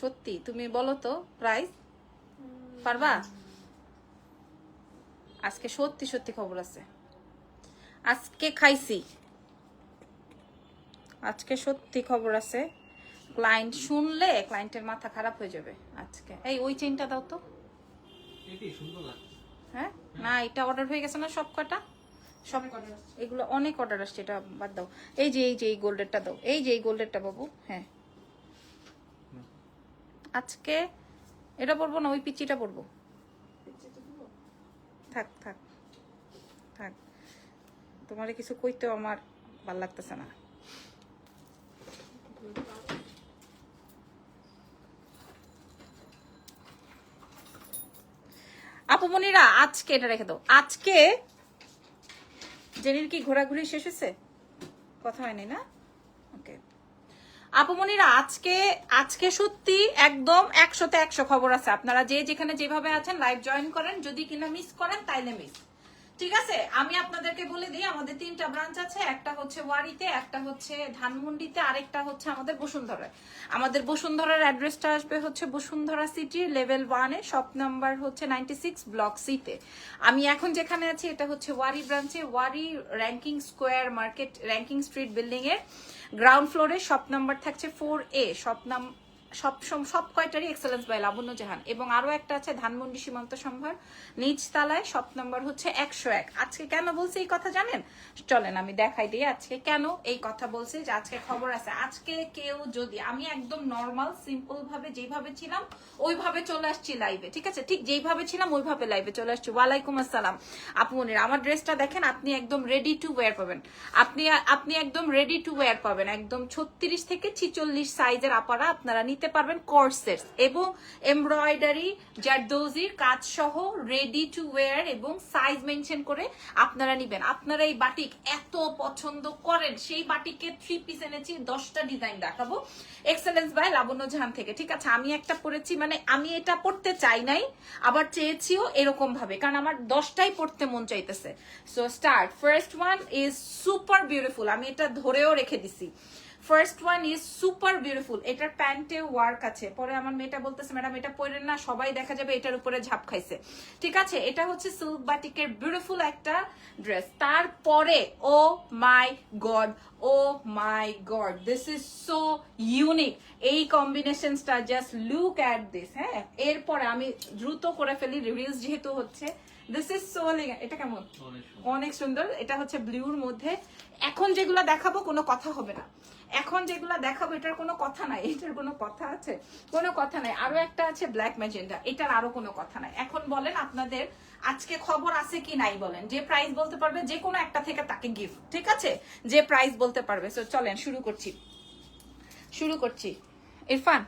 সত্যি তুমি বলো তো প্রাইস পারবা? আজকে সত্যি সত্যি খবর আছে। আজকে খাইছি। আজকে সত্যি খবর আছে। ক্লায়েন্ট শুনলে ক্লায়েন্টের মাথা খারাপ হয়ে যাবে আজকে। এই ওই চেনটা দাও তো। এটি সুন্দর লাগছে। হ্যাঁ? না এটা অর্ডার হয়ে গেছে না সব কটা সব এগুলো অনেক অর্ডার আসছে এটা বাদ দাও। এই যে এই যে এই গোল্ডেরটা দাও। এই যে এই গোল্ডেরটা বাবু হ্যাঁ। আজকে এটা পরবো না, ওই পিচিটা পরবো। থাক থাক থাক। তোমার কিছু কইতেও আমার ভালো লাগতেছে না। আপুমনিরা আজকে এটা রেখে দাও। আজকে জেনির কি ঘোরাঘুরি শেষ হয়েছে? কথা হয়নি না? আপুমনিরা আজকে আজকে সত্যি একদম একশোতে একশো খবর আছে। আপনারা যে যেখানে যেভাবে আছেন লাইভ জয়েন করেন। যদি কিনা মিস করেন, তাইলে মিস ঠিক আছে? আমি আপনাদেরকে বলে দিই, আমাদের তিনটা ব্রাঞ্চ আছে। একটা হচ্ছে ওয়ারিতে, একটা হচ্ছে ধানমন্ডিতে, আরেকটা হচ্ছে আমাদের বসুন্ধরায়। আমাদের বসুন্ধরার অ্যাড্রেসটা আসবে হচ্ছে বসুন্ধরা সিটি লেভেল ওয়ানে শপ নাম্বার হচ্ছে নাইনটি সিক্স ব্লক সিতে আমি এখন যেখানে আছি, এটা হচ্ছে ওয়ারি ব্রাঞ্চে Wari Rankin square market Rankin street building এর গ্রাউন্ড ফ্লোরে শপ নাম্বার থাকছে ফোর এ শপ নাম সব সব কয়টারই এক্সেলেন্স বাই লাবণ্য জাহান এবং আরও একটা আছে, ধানমন্ডি সীমান্ত সম্ভার। নিচ তালায় শপ নাম্বার হচ্ছে একশো এক। আজকে কেন বলছে এই কথা জানেন? চলেন আমি দেখাই দিই আজকে কেন এই কথা বলছে, যে আজকে খবর আছে। আজকে কেউ যদি আমি একদম নর্মাল সিম্পল ভাবে যেভাবে ছিলাম, ওইভাবে চলে আসছি লাইভে ঠিক আছে? ঠিক যেইভাবে ছিলাম, ওইভাবে লাইভে চলে আসছি। ওয়ালাইকুম আসসালাম। আপু মনির, আমার ড্রেসটা দেখেন, আপনি একদম রেডি টু ওয়্যার পাবেন। আপনি আপনি একদম রেডি টু ওয়্যার পাবেন। একদম ছত্রিশ থেকে ছিচল্লিশ সাইজের আপারা আপনারা নিতে পারবেন কোর্সের এবং এমব্রয়ডারি জারদোজির কাজ সহ রেডি টু ওয়্যার এবং সাইজ মেনশন করে আপনারা নিবেন। আপনারা এই বাটিক এত পছন্দ করেন, সেই বাটিকে থ্রি পিস এনেছি, দশটা ডিজাইন দেখাবো। এক্সেলেন্স বাই লাবণ্য জাহান থেকে। ঠিক আছে, আমি একটা পরেছি মানে আমি এটা পড়তে চাই নাই, আবার চেয়েছিও এরকম ভাবে কারণ আমার দশটাই পড়তে মন চাইতেছে। So start first one is super beautiful আমি এটা ধরেও রেখে দিছি। First one is super beautiful এটার প্যান্টে ওয়ার্ক আছে। পরে আমার মেয়েটা বলতেছে ম্যাডাম এটা পরেন না সবাই দেখা যাবে এটার উপরে ঝাপ খাইছে। ঠিক আছে? এটা হচ্ছে সিল্ক বাটিকের বিউটিফুল একটা ড্রেস তারপরে ও my god oh my god this is so unique এই কম্বিনেশনসটা জাস্ট লুক অ্যাট দিস হ্যাঁ? এরপরে আমি দ্রুত করে ফেলি রিভিউজ যেহেতু হচ্ছে। দিস ইজ সো এটা কেমন? অনেক সুন্দর। অনেক সুন্দর। এটা হচ্ছে ব্লুর মধ্যে। এখন যেগুলো দেখাবো কোনো কথা হবে না। এখন যেগুলো দেখাবো এটার কোনো কথা নাই এটার কোনো কথা আছে? কোনো কথা নাই। আরও একটা আছে ব্ল্যাক ম্যাজেন্ডা এটার আরও কোনো কথা নাই। এখন বলেন আপনাদের আজকে খবর আছে কি নাই বলেন। যে প্রাইস বলতে পারবে যে কোনো একটা থেকে তাকে গিফট ঠিক আছে? যে প্রাইস বলতে পারবে। তো চলেন শুরু করছি। শুরু করছি। ইরফান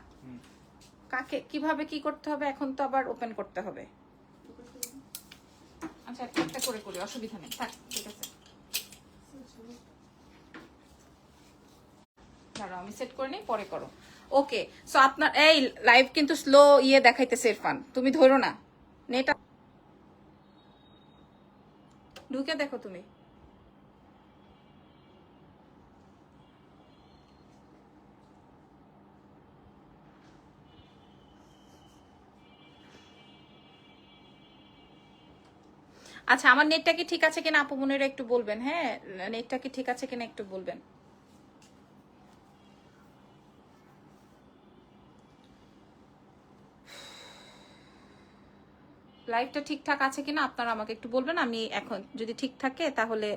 কাকে কীভাবে কি করতে হবে? এখন তো আবার ওপেন করতে হবে। আচ্ছা একটা একটা করে করি অসুবিধা নেই। থাক ঠিক আছে। দাঁড়াও আমি সেট করে নিই, পরে করো। ওকে সো আপনার, এই লাইভ কিন্তু স্লো ইয়ে দেখাইতেছে ইরফান, তুমি ধরো না। নেটা ঢুকে দেখো তুমি। আচ্ছা আমার নেটটা কি ঠিক আছে কিনা আপু মনেরা একটু বলবেন হ্যাঁ? নেটটা কি ঠিক আছে কিনা একটু বলবেন। লাইভটা ঠিকঠাক আছে কিনা আপনারা আমাকে একটু বলবেন, আমি এখন যদি ঠিক থাকে তাহলে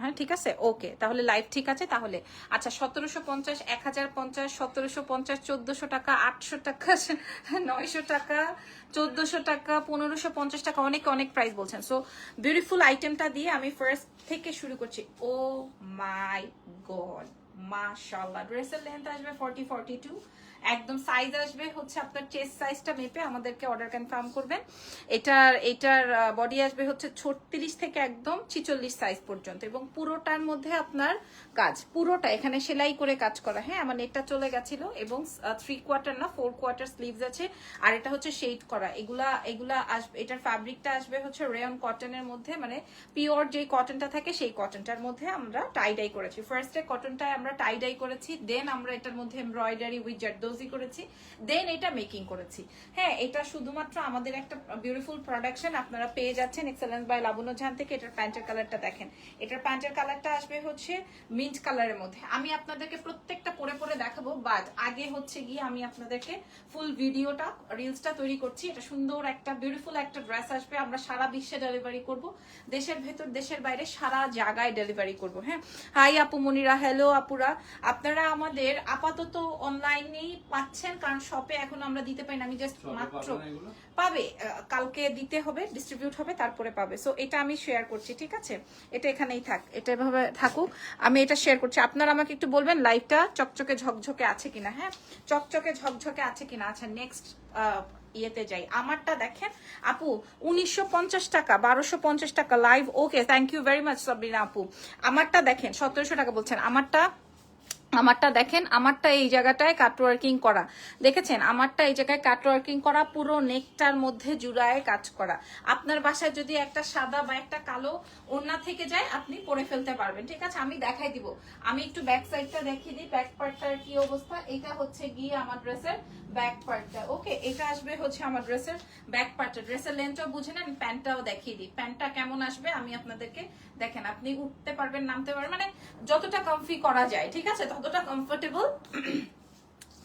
হ্যাঁ ঠিক আছে? ওকে তাহলে লাইভ ঠিক আছে, তাহলে। আচ্ছা সতেরোশো পঞ্চাশ, এক হাজার পঞ্চাশ, সতেরোশো পঞ্চাশ, চোদ্দশো টাকা, আটশো টাকা, নয়শো টাকা, চোদ্দশো টাকা, পনেরোশো পঞ্চাশ টাকা, অনেক অনেক প্রাইস বলছেন। সো বিউটিফুল আইটেমটা দিয়ে আমি ফার্স্ট থেকে শুরু করছি। ও মাই গড মাশাল্লাহ ড্রেসের লেন্থ আসবে ফর্টি ফর্টি টু একদম সাইজ আসবে, হচ্ছে আপনার চেস্ট সাইজটা মেপে আমাদেরকে অর্ডার কনফার্ম করবেন। এটার এটার বডি আসবে হচ্ছে ছত্রিশ থেকে একদম ছিচল্লিশ সাইজ পর্যন্ত এবং পুরোটার মধ্যে আপনার কাজ, পুরোটা, এখানে সেলাই করে কাজ করা হ্যাঁ আমার নেটটা চলে গেছিল এবং থ্রি কোয়ার্টার না ফোর কোয়ার্টার স্লিভস আছে আর এটা হচ্ছে শেড করা, এগুলা এগুলা আসবে, এটার ফ্যাব্রিকটা আসবে হচ্ছে রেয়ন কটনের মধ্যে মানে পিওর যে কটনটা থাকে সেই কটনটার মধ্যে আমরা টাই ডাই করেছি ফার্স্টে কটনটায় আমরা টাইডাই করেছি দেন আমরা এটার মধ্যে এমব্রয়ডারি উইথ জারদোজি করেছি দেন এটা মেকিং করেছি। হ্যাঁ এটা শুধুমাত্র আমাদের একটা বিউটিফুল প্রোডাকশন আপনারা পেয়ে যাচ্ছেন এক্সেলেন্স বাই লাবণ্য ঝান থেকে। এটার প্যান্টের কালারটা দেখেন। এটার প্যান্টের কালারটা আসবে হচ্ছে মিন্ট কালারের মধ্যে। আমি আপনাদেরকে প্রত্যেকটা পরে পরে দেখাবো বাট আগে হচ্ছে গিয়ে আমি আপনাদেরকে ফুল ভিডিওটা রিলসটা তৈরি করছি। এটা সুন্দর একটা বিউটিফুল একটা ড্রেস আসবে। আমরা সারা বিশ্বে ডেলিভারি করব। দেশের ভেতর, দেশের বাইরে সারা জায়গায় ডেলিভারি করব। হ্যাঁ হাই আপু মনিরা হ্যালো আপুরা। আপনারা আমাদের আপাতত অনলাইনেই পাচ্ছেন কারণ শপে এখন আমরা দিতে পারি না। আমি জাস্ট মাত্র পাবে কালকে দিতে হবে ডিস্ট্রিবিউট হবে তারপরে পাবে। সো এটা আমি শেয়ার করছি ঠিক আছে? এটা এখানেই থাক এটা এভাবে থাকুক। আমি এটা শেয়ার করছি। আপনারা আমাকে একটু বলবেন লাইভটা চকচকে ঝকঝকে আছে কিনা? হ্যাঁ? চকচকে ঝকঝকে আছে কিনা? আচ্ছা নেক্সট ইয়েতে যাই। আমারটা দেখেন আপু উনিশশো পঞ্চাশ টাকা বারোশো পঞ্চাশ টাকা live okay thank you very much Sabrina আপু। আমারটা দেখেন সতেরোশো টাকা বলছেন। আমারটা আমারটা দেখেন, আমারটা এই জায়গাটায় কাটওয়ার্কিং করা। দেখেছেন? আমারটা এই জায়গায় কাটওয়ার্কিং করা, পুরো নেকটার মধ্যে জুড়ায় কাজ করা। আপনার বাসায় যদি একটা সাদা বা একটা কালো ওড়না থেকে যায়, আপনি পরে ফেলতে পারবেন। ঠিক আছে? আমি দেখাই দিব। আমি একটু ব্যাক সাইডটা দেখিয়ে দিই। ব্যাক পার্টটার কি অবস্থা? এটা হচ্ছে গিয়ে আমার ড্রেসের ব্যাক পার্টটা ওকে এটা আসবে হচ্ছে আমার ড্রেসের ব্যাক পার্টটা ড্রেসের লেন্থটাও বুঝে নেন, প্যান্টটাও দেখিয়ে দিই। প্যান্টটা কেমন আসবে, আমি আপনাদেরকে দেখেন। আপনি উঠতে পারবেন, নামতে পারবেন মানে যতটা কমফি করা যায়। ঠিক আছে? ততটা কমফোর্টেবল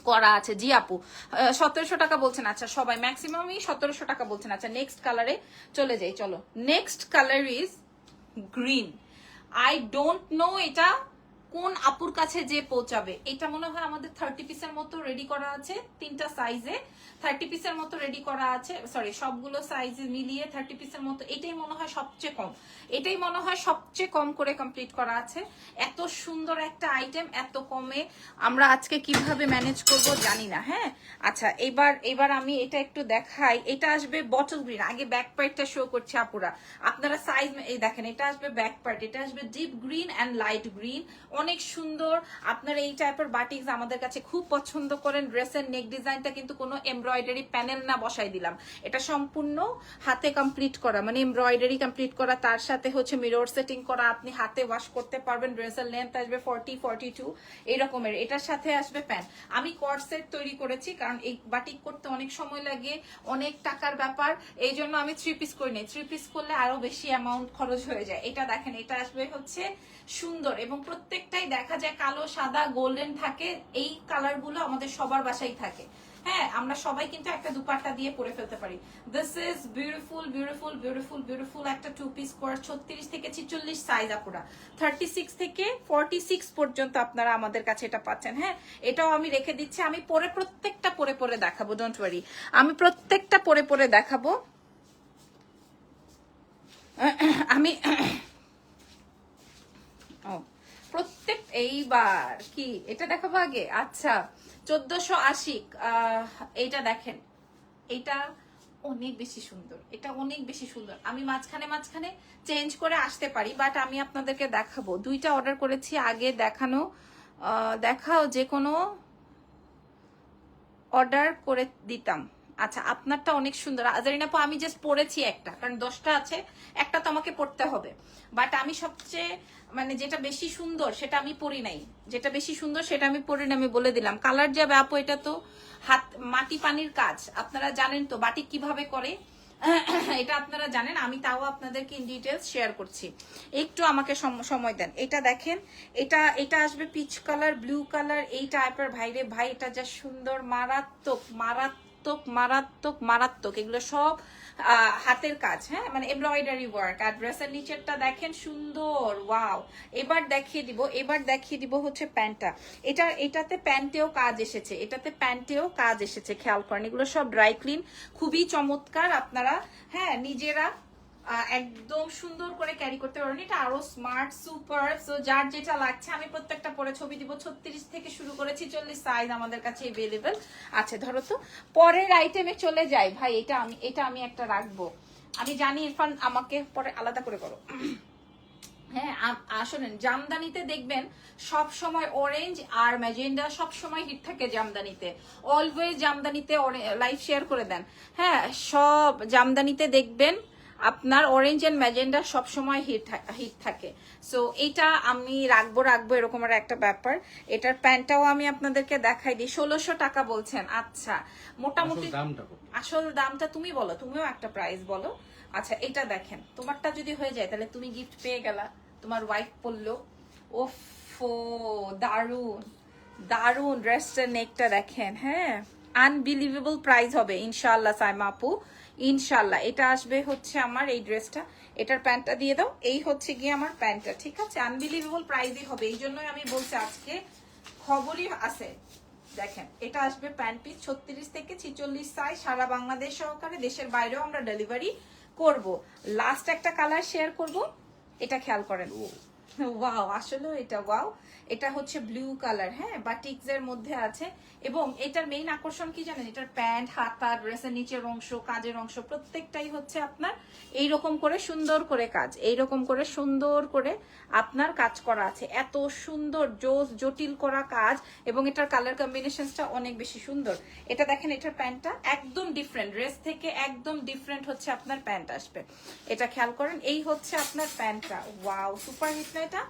করা আছে। জি আপু সতেরোশো টাকা বলছেন। আচ্ছা সবাই ম্যাক্সিমামই সতেরোশো টাকা বলছেন। আচ্ছা নেক্সট কালারে চলে যাই, চলো। Next colour is green I don't know এটা কোন আপুর কাছে যে পৌঁছাবে? এটা মনে হয় আমাদের থার্টি পিসের মতো রেডি করা আছে, তিনটা সাইজে থার্টি পিসের মতো রেডি করা আছে সরি সবগুলো সাইজ মিলিয়ে থার্টি পিসের মতো, এটাই মনে হয় সবচেয়ে কম। এটাই মনে হয় সবচেয়ে কম করে কমপ্লিট করা আছে। এত সুন্দর একটা আইটেম এত কমে আমরা আজকে কীভাবে ম্যানেজ করব জানি না হ্যাঁ? আচ্ছা এবার এবার আমি এটা একটু দেখাই। এটা আসবে বটল গ্রিন আগে ব্যাক পার্টটা শো করছে আপুরা। আপনারা সাইজ এই দেখেন, এটা আসবে ব্যাক পার্ট এটা আসবে deep green and light green অনেক সুন্দর। আপনারা এই টাইপের বাটিক্স আমাদের কাছে খুব পছন্দ করেন। ড্রেসের নেক ডিজাইনটা কিন্তু কোনো এমব্রয়ডারি প্যানেল না বসাই দিলাম। এটা সম্পূর্ণ হাতে কমপ্লিট করা। মানে এমব্রয়ডারি কমপ্লিট করা, তার সাথে হচ্ছে মিরর সেটিং করা, আপনি হাতে ওয়াশ করতে পারবেন। ড্রেসের লেন্থ আসবে ফর্টি ফর্টি টু এরকমের। এটার সাথে আসবে প্যান্ট আমি কট সেট তৈরি করেছি, কারণ এই বাটিক করতে অনেক সময় লাগে, অনেক টাকার ব্যাপার। এই জন্য আমি থ্রি পিস করি থ্রি পিস করলে আরও বেশি অ্যামাউন্ট খরচ হয়ে যায়। এটা দেখেন, এটা আসবে হচ্ছে সুন্দর। এবং প্রত্যেকটাই দেখা যায় কালো, সাদা গোল্ডেন থাকে। এই কালারগুলো আমাদের সবার বাসায় থাকে। হ্যাঁ আমরা সবাই কিন্তু একটা দুপাট্টা দিয়ে পরে ফেলতে পারি। This is beautiful beautiful beautiful beautiful একটা টু পিস কোয়ার ছত্রিশ থেকে ছিচল্লিশ সাইজ আপুরা। থার্টি সিক্স থেকে ফর্টি সিক্স পর্যন্ত আপনারা আমাদের কাছে এটা পাচ্ছেন। হ্যাঁ এটাও আমি রেখে দিচ্ছি। আমি পরে প্রত্যেকটা পরে পরে দেখাবো ডোন্ট ওয়ারি আমি প্রত্যেকটা পরে পরে দেখাবো। আমি প্রত্যেক এইবার, কি? এটা দেখাবো আগে? আচ্ছা চোদ্দশো আশি এইটা দেখেন। এটা অনেক বেশি সুন্দর। এটা অনেক বেশি সুন্দর। আমি মাঝখানে মাঝখানে চেঞ্জ করে আসতে পারি, বাট আমি আপনাদেরকে দেখাবো। দুইটা অর্ডার করেছি আগে দেখানো দেখাও যে কোনো অর্ডার করে দিতাম। আচ্ছা আপনারটা অনেক সুন্দর। আজারিনা আপু, আমি জাস্ট পড়েছি একটা, কারণ দশটা আছে, একটা তো আমাকে পড়তে হবে। বাট আমি সবচেয়ে মানে যেটা বেশি সুন্দর, সেটা আমি পড়ি নাই। যেটা বেশি সুন্দর, সেটা আমি পড়ি না আমি বলে দিলাম। কালার যাবে আপু, এটা তো হাত, মাটি পানির কাজ, আপনারা জানেন তো, বাটি কীভাবে করে? এটা আপনারা জানেন, আমি তাও আপনাদেরকে ইন ডিটেলস শেয়ার করছি। একটু আমাকে সম- সময় দেন। এটা দেখেন, এটা এটা আসবে পিচ কালার ব্লু কালার এই টাইপের ভাইরে ভাই, এটা যা সুন্দর, মারাত্মক মারাত্মক মারাত্মক মারাত্মক মারাত্মক। এগুলো সব হাতের কাজ হ্যাঁ? মানে এমব্রয়ডারি ওয়ার্ক আর ড্রেসের নিচেরটা দেখেন সুন্দর ওয়াও এবার দেখিয়ে দিব, এবার দেখিয়ে দিব হচ্ছে প্যান্টটা। এটা, এটাতে প্যান্টেও কাজ এসেছে, এটাতে প্যান্টেও কাজ এসেছে, খেয়াল করেন। এগুলো সব ড্রাই ক্লিন খুবই চমৎকার। আপনারা হ্যাঁ নিজেরা একদম সুন্দর করে ক্যারি করতে পারবেন এটা আরও স্মার্ট সুপার সো যার যেটা লাগছে, আমি প্রত্যেকটা পরে ছবি দিব। ছত্রিশ থেকে শুরু করেছি, চল্লিশ সাইজ আমাদের কাছে এভেলেবেল আছে ধরো তো, পরের আইটেমে চলে যাই। ভাই, এটা আমি এটা আমি একটা রাখব। আমি জানি ইরফান, আমাকে পরে আলাদা করে করো। হ্যাঁ আসলে জামদানিতে দেখবেন, সব সময় অরেঞ্জ আর ম্যাজেন্ডা সব সময় হিট থাকে জামদানিতে। অলওয়েজ জামদানিতে লাইভ শেয়ার করে দেন। হ্যাঁ সব জামদানিতে দেখবেন আপনার অরেঞ্জ এন্ড ম্যাজেন্ডা সবসময় হিট হিট থাকে। সো এটা আমি রাখব রাখব এরকম আর একটা ব্যাপার। এটার প্যান্টটাও আমি আপনাদেরকে দেখাই দিই। ষোলোশো টাকা বলছেন। আচ্ছা মোটামুটি আসল দামটা তুমি বলো তুমিও একটা প্রাইস বলো। আচ্ছা এটা দেখেন তোমারটা যদি হয়ে যায় তাহলে তুমি গিফট পেয়ে গেলা। তোমার ওয়াইফ পড়ল ওফো দারুণ দারুণ ড্রেসটার নেকটা দেখেন হ্যাঁ। আনবিলিভেবল প্রাইস হবে ইনশাল্লাহ সাইমা আপু। ইনশাল্লাহ এটা আসবে হচ্ছে আমার এই ড্রেসটা। এটার প্যান্টটা দিয়ে দাও, এই হচ্ছে গিয়ে আমার প্যান্টটা, ঠিক আছে? আনবিলিভেবল প্রাইজই হবে, এই জন্যই আমি বলছি আজকে খবরই আছে। দেখেন, এটা আসবে প্যান্ট পিস ছত্রিশ থেকে ছিচল্লিশ সাইজ সারা বাংলাদেশ সহকারে, দেশের বাইরেও আমরা ডেলিভারি করব। লাস্ট একটা কালার শেয়ার করব, এটা খেয়াল করেন। ওয়াও আসলে এটা ওয়াও এটা হচ্ছে ব্লু কালার হ্যাঁ বাটিক্স এর মধ্যে আছে। এবং এটার মেইন আকর্ষণ কি জানেন? এটার প্যান্ট হাতা ড্রেসের নিচের অংশ, কাজের অংশ, প্রত্যেকটাই হচ্ছে আপনার এই রকম করে সুন্দর করে কাজ এই রকম করে সুন্দর করে আপনার কাজ করা আছে। এত সুন্দর, জোস, জটিল করা কাজ এবং এটার কালার কম্বিনেশনসটা অনেক বেশি সুন্দর। এটা দেখেন, এটার প্যান্টটা একদম ডিফারেন্ট ড্রেস থেকে একদম ডিফারেন্ট হচ্ছে আপনার প্যান্ট আসবে। এটা খেয়াল করেন, এই হচ্ছে আপনার প্যান্টটা ওয়াও সুপার হিট এটা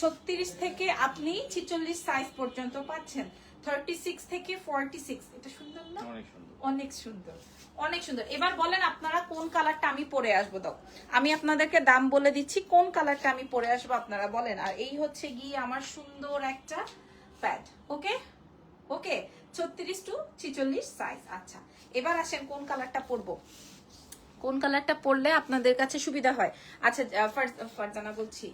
ছত্রিশ থেকে আপনি ছিচল্লিশ সাইজ পর্যন্ত পাচ্ছেন। থার্টি সিক্স থেকে ফর্টি সিক্স এটা সুন্দর না? অনেক সুন্দর। অনেক সুন্দর। এবার বলেন আপনারা কোন কালারটা আমি পরে আসব দাও। আমি আপনাদেরকে দাম বলে দিচ্ছি কোন কালারটা আমি পরে আসব আপনারা বলেন। আর এই হচ্ছে গিয়ে আমার সুন্দর একটা প্যাড ওকে ওকে ছত্রিশ টু ছিচল্লিশ সাইজ আচ্ছা এবার আসেন কোন কালারটা পরবো? কোন কালারটা পরলে আপনাদের কাছে সুবিধা হয়? আচ্ছা ফারজানা বলছি।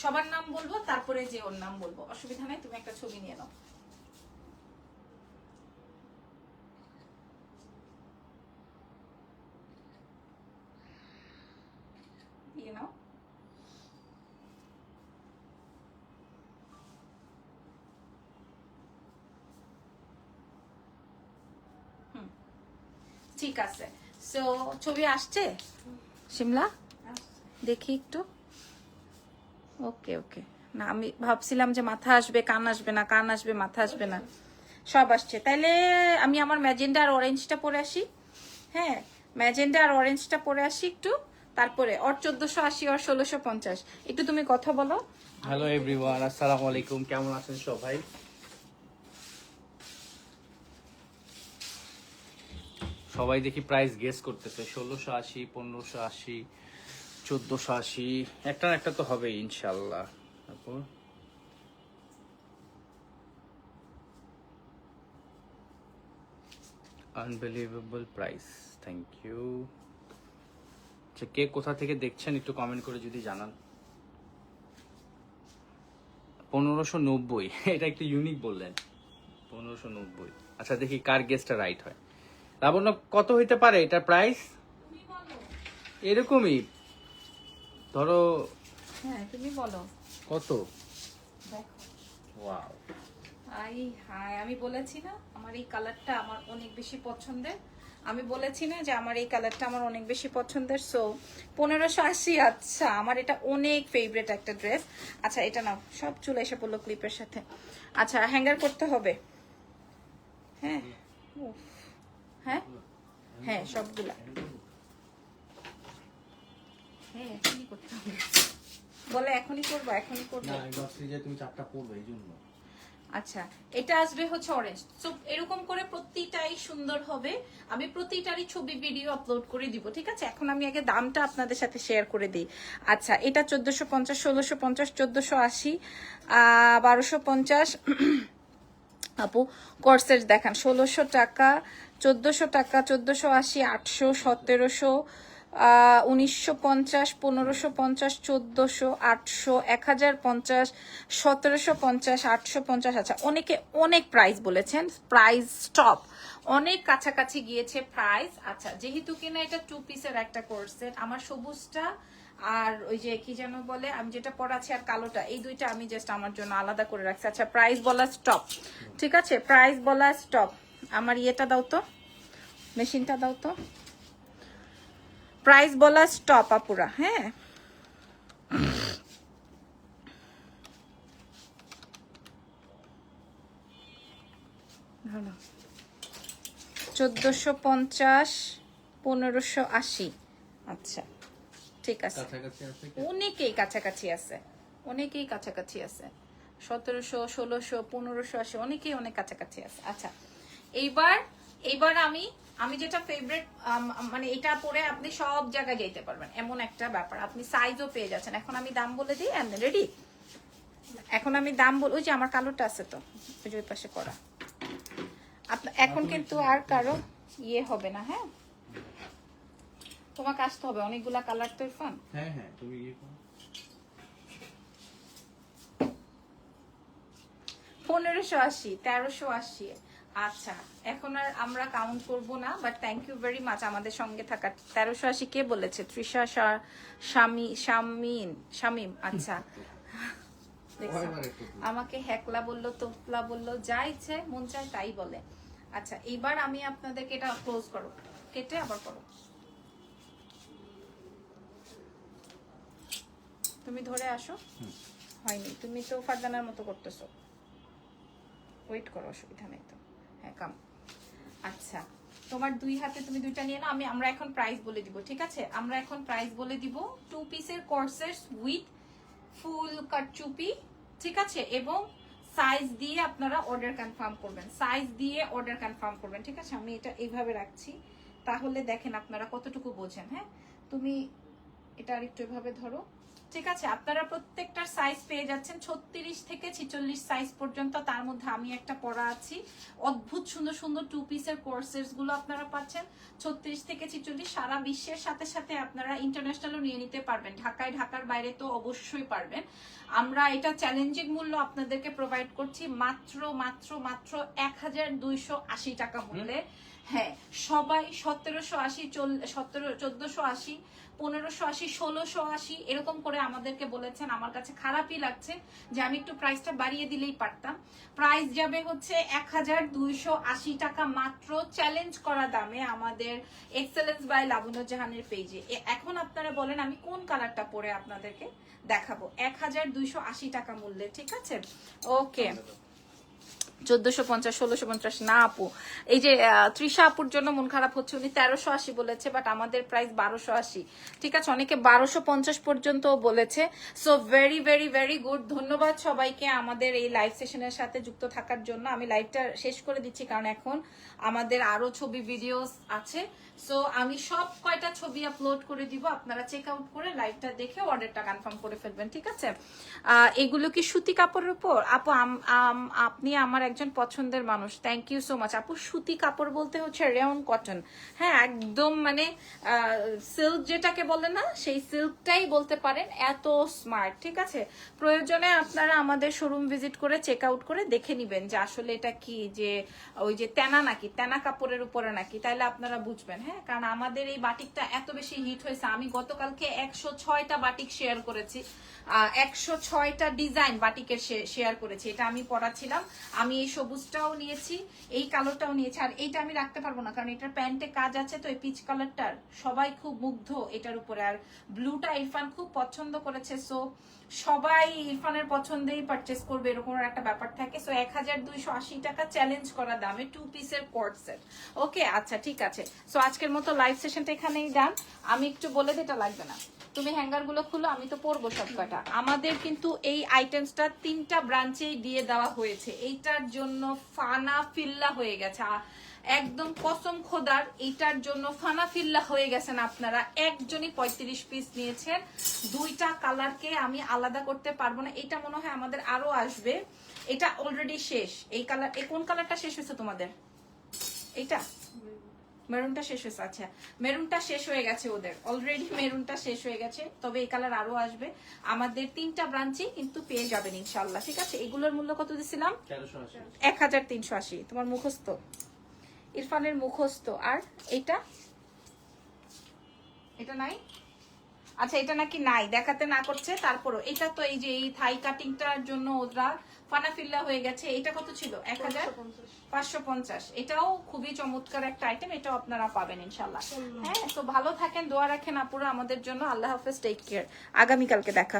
সবার নাম বলব তারপরে যে ওর নাম বলব। অসুবিধা নাই তুমি একটা ছবি নিয়ে নাও। you know ঠিক আছে। সো ছবি আসছে? শিমলা? দেখি একটু। ওকে ওকে না, আমি ভাবছিলাম যে মাথা আসবে, কান আসবে না, কান আসবে, মাথা আসবে না। সব আসছে। তাইলে আমি আমার ম্যাজেন্ডা আর অরেঞ্জটা পরে আসি। হ্যাঁ ম্যাজেন্ডা আর অরেঞ্জটা পরে আসি একটু। তারপরে ওর চোদ্দশো আশি ওর ষোলোশো পঞ্চাশ। একটু তুমি কথা বলো। হ্যালো এভরিওয়ান আসসালামু আলাইকুম কেমন আছেন সবাই? সবাই দেখি প্রাইস গেস করতেছে। ষোলোশো আশি, পনেরোশো আশি চোদ্দোশো আশি। একটা না একটা তো হবে ইনশাল্লাহ। তারপর? আনবিলিভেবল প্রাইস থ্যাংক ইউ আচ্ছা কে কোথা থেকে দেখছেন একটু কমেন্ট করে যদি জানান। পনেরোশো নব্বই এটা একটু ইউনিক বললেন। পনেরোশো নব্বই। আচ্ছা দেখি কার গেস্টটা রাইট হয়। লাবণ্য কত হইতে পারে এটা প্রাইস এরকমই। ধরো হ্যাঁ তুমি বলো। কত? দেখো। ওয়াও। আই হাই আমি বলেছি না আমার এই কালারটা আমার অনেক বেশি পছন্দের। আমি বলেছি না যে আমার এই কালারটা আমার অনেক বেশি পছন্দের সো পনেরোশো আশি আচ্ছা আমার এটা অনেক ফেভারিট একটা ড্রেস আচ্ছা এটা নাও সব চলে এসে পড়ল ক্লিপের সাথে। আচ্ছা হ্যাঙ্গার করতে হবে। হ্যাঁ। হ্যাঁ? হ্যাঁ সবগুলা হ্যাঁ এখনই করতে হবে। বলে এখনই করব এখনই করব। না ভাবছি যে তুমি চারটা পড়বে এই জন্য। আচ্ছা এটা আসবে হচ্ছে অরেঞ্জ সো এরকম করে প্রতিটাই সুন্দর হবে। আমি প্রতিটারই ছবি ভিডিও আপলোড করে দিব ঠিক আছে? এখন আমি আগে দামটা আপনাদের সাথে শেয়ার করে দিই। আচ্ছা এটা চোদ্দশো পঞ্চাশ ষোলোশো পঞ্চাশ চোদ্দশো আশি বারোশো পঞ্চাশ। আপু কোর্সের দেখান ষোলোশো টাকা চোদ্দশো টাকা চোদ্দশো আশি আটশো সতেরোশো উনিশশো পঞ্চাশ, পনেরোশো পঞ্চাশ, চোদ্দশো, আটশো, এক হাজার পঞ্চাশ, সতেরোশো পঞ্চাশ, আটশো পঞ্চাশ। আচ্ছা অনেকে অনেক প্রাইস বলেছেন। প্রাইস স্টপ অনেক কাছাকাছি গিয়েছে প্রাইস আচ্ছা যেহেতু কিনা এটা টু পিসের একটা কোর্সের আমার সবুজটা আর ওই যে কি যেন বলে, আমি যেটা পড়াচ্ছি আর কালোটা, এই দুইটা আমি জাস্ট আমার জন্য আলাদা করে রাখছি। আচ্ছা প্রাইস বলা স্টপ ঠিক আছে? প্রাইস বলা স্টপ আমার ইয়েটা দাও তো। মেশিনটা দাও তো। প্রাইস বলা স্টপ আপুরা হ্যাঁ? ভালো চোদ্দোশো পঞ্চাশ পনেরোশো আশি। আচ্ছা ঠিক আছে? অনেকেই কাছাকাছি আছে। অনেকেই কাছাকাছি আছে। সতেরোশো ষোলোশো পনেরোশো আসে অনেকেই অনেক কাছাকাছি আছে। আচ্ছা এইবার এইবার আমি আমি যেটা ফেভারিট মানে এটা পরে আপনি সব জায়গায় যেতে পারবেন। এমন একটা ব্যাপার। আপনি সাইজও পেয়ে যাচ্ছেন। এখন আমি দাম বলে দিই রেডি এখন আমি দাম বল ওই যে আমার কালোটা আছে তো ওই যে ওই পাশে করা। এখন কিন্তু আর কারও ইয়ে হবে না হ্যাঁ? তোমাকে আসতে হবে। অনেকগুলা কালার তো ইরফান। হ্যাঁ হ্যাঁ তুমি ইয়ে করো। পনেরোশো আশি তেরোশো আশি। আচ্ছা এখন আর আমরা কাউন্ট করব না but thank you very much আমাদের সঙ্গে থাকা তেরোশো আশি কে বলেছে? তৃষা শামিন শামিম আচ্ছা? আমাকে হ্যাকলা বলল তোফলা বলল যা ইচ্ছে মন চায় তাই বলে। আচ্ছা এবার আমি আপনাদেরকে এটা ক্লোজ করো কেটে আবার করো তুমি ধরে আসো। হয়নি তুমি তো ফারদানার মতো করতেছো। ওয়েট করো অসুবিধা নেই তো। হ্যাঁ কাম আচ্ছা তোমার দুই হাতে তুমি দুইটা নিয়ে নাও, আমি, আমরা এখন প্রাইস বলে দিব, ঠিক আছে? আমরা এখন প্রাইস বলে দিব টু পিসের কোর্সেস উইথ ফুল কাটচুপি ঠিক আছে? এবং সাইজ দিয়ে আপনারা অর্ডার কনফার্ম করবেন সাইজ দিয়ে অর্ডার কনফার্ম করবেন, ঠিক আছে? আমি এটা এইভাবে রাখছি, তাহলে দেখেন আপনারা কতটুকু বোঝেন হ্যাঁ? তুমি এটা আরেকটু এভাবে ধরো। ঠিক আছে, আপনারা প্রত্যেকটার সাইজ পেয়ে যাচ্ছেন। ছত্রিশ থেকে ছিচল্লিশ সাইজ পর্যন্ত তার মধ্যে আমি একটা পরা আছি। অদ্ভুত সুন্দর সুন্দর টু পিসের কোর্সেসগুলো আপনারা পাচ্ছেন। ছত্রিশ থেকে ছিচল্লিশ সারা বিশ্বের সাথে সাথে আপনারা ইন্টারন্যাশনালও নিয়ে নিতে পারবেন। ঢাকায়, ঢাকার বাইরে তো অবশ্যই পারবেন। আমরা এটা চ্যালেঞ্জিং মূল্য আপনাদেরকে প্রোভাইড করছি মাত্র মাত্র মাত্র এক হাজার দুইশো আশি টাকা মূল্যে। হ্যাঁ সবাই সতেরোশো আশি সতেরো, চোদ্দশো আশি, পনেরোশো আশি, ষোলোশো আশি, এরকম করে আমাদেরকে বলেছেন। আমার কাছে খারাপই লাগছে যে আমি একটু প্রাইসটা বাড়িয়ে দিলেই পারতাম। প্রাইস যাবে হচ্ছে এক হাজার দুইশো আশি টাকা মাত্র চ্যালেঞ্জ করা দামে আমাদের এক্সেলেন্স বাই লাবণ্য জাহানের পেজে এখন আপনারা বলেন, আমি কোন কালারটা পরে আপনাদেরকে দেখাবো? এক হাজার দুইশো আশি টাকা মূল্যে ঠিক আছে? ওকে চোদ্দশো পঞ্চাশ, ষোলোশো পঞ্চাশ না আপু। এই যে ত্রিশা আপুর জন্য মন খারাপ হচ্ছে, উনি তেরোশো আশি বলেছে বাট আমাদের প্রাইস বারোশো আশি। ঠিক আছে? অনেকে বারোশো পঞ্চাশ পর্যন্ত বলেছে। So very very very good ধন্যবাদ সবাইকে আমাদের এই লাইভ সেশনের সাথে যুক্ত থাকার জন্য। আমি লাইভটা শেষ করে দিচ্ছি, কারণ এখন আমাদের আরও ছবি ভিডিওস আছে। সো আমি সব কয়টা ছবি আপলোড করে দিব, আপনারা চেক আউট করে লাইভটা দেখে অর্ডারটা কনফার্ম করে ফেলবেন, ঠিক আছে? এগুলো কি সুতি কাপড়ের উপর? আপু আপনি আমার একজন পছন্দের মানুষ থ্যাংক ইউ সো মাচ আপু, সুতি কাপড় বলতে হচ্ছে রেয়ন কটন হ্যাঁ একদম মানে সিল্ক যেটাকে বলে না, সেই সিল্কটাই বলতে পারেন, এত স্মার্ট ঠিক আছে? প্রয়োজনে আপনারা আমাদের শোরুম ভিজিট করে চেক আউট করে দেখে নিবেন যে আসলে এটা কি, যে ওই যে তেনা নাকি, তেনা কাপড়ের উপরে নাকি, তাইলে আপনারা বুঝবেন হ্যাঁ কারণ আমাদের এই বাটিকটা এত বেশি হিট হয়েছে। আমি গতকালকে একশো ছয়টা বাটিক শেয়ার করেছি। একশো ছয়টা ডিজাইন বাটিকের শেয়ার করেছি। এটা আমি পড়াছিলাম আমি এই সবুজটাও নিয়েছি, এই কালোটাও নিয়েছি। আর এইটা আমি রাখতে পারব না, কারণ এটার প্যান্টে কাজ আছে, তো এই পিচ কালারটার সবাই খুব মুগ্ধ এটার উপরে। আর ব্লুটা ইরফান খুব পছন্দ করেছে সো সবাই ইরফানের পছন্দেই পারচেস করবে, এরকম একটা ব্যাপার থাকে। সো এক হাজার দুইশো আশি টাকা চ্যালেঞ্জ করা দামে টু পিসের কোর্ট সেট ওকে আচ্ছা ঠিক আছে। সো আজকের মতো লাইভ সেশনটা এখানেই ডান আমি একটু বলে দিতে লাগবে না। তুমি হ্যাঙ্গারগুলো খুলো, আমি তো পরবো সব আমাদের কিন্তু এই আইটেমসটা তিনটা ব্রাঞ্চেই দিয়ে দেওয়া হয়েছে। এইটার জন্য ফানা ফিল্লা হয়ে গেছে। একদম কসম খোদার এইটার জন্য ফানা ফিল্লা হয়ে গেছেন আপনারা। একজনই পঁয়ত্রিশ পিস নিয়েছেন। দুইটা কালারকে আমি আলাদা করতে পারব না। এটা মনে হয় আমাদের আরও আসবে। এটা অলরেডি শেষ। এই কালার এই কোন কালারটা শেষ হয়েছে তোমাদের? এইটা? মেরুনটা শেষ হয়েছে আচ্ছা। মেরুনটা শেষ হয়ে গেছে ওদের। অলরেডি মেরুনটা শেষ হয়ে গেছে। তবে এই কালার আরও আসবে। আমাদের তিনটা ব্রাঞ্চে কিন্তু পেয়ে যাবেন ইনশাল্লাহ ঠিক আছে? এগুলোর মূল্য কত দিছিলাম? এক হাজার তিনশো আশি। তোমার মুখস্থ? ইরফানের মুখস্থ। আর এইটা এটা নাই? আচ্ছা এটা নাকি নাই? দেখাতে না করছে তারপরও। এটা তো এই যে এই থাই কাটিংটার জন্য ওরা ফানাফিল্লা হয়ে গেছে। এটা কত ছিল? এক হাজার? পাঁচশো পঞ্চাশ। এটাও খুবই চমৎকার একটা আইটেম এটাও আপনারা পাবেন ইনশাল্লাহ হ্যাঁ তো ভালো থাকেন দোয়া রাখেন আপুরা আমাদের জন্য। আল্লাহ হাফেজ টেক কেয়ার আগামীকালকে দেখা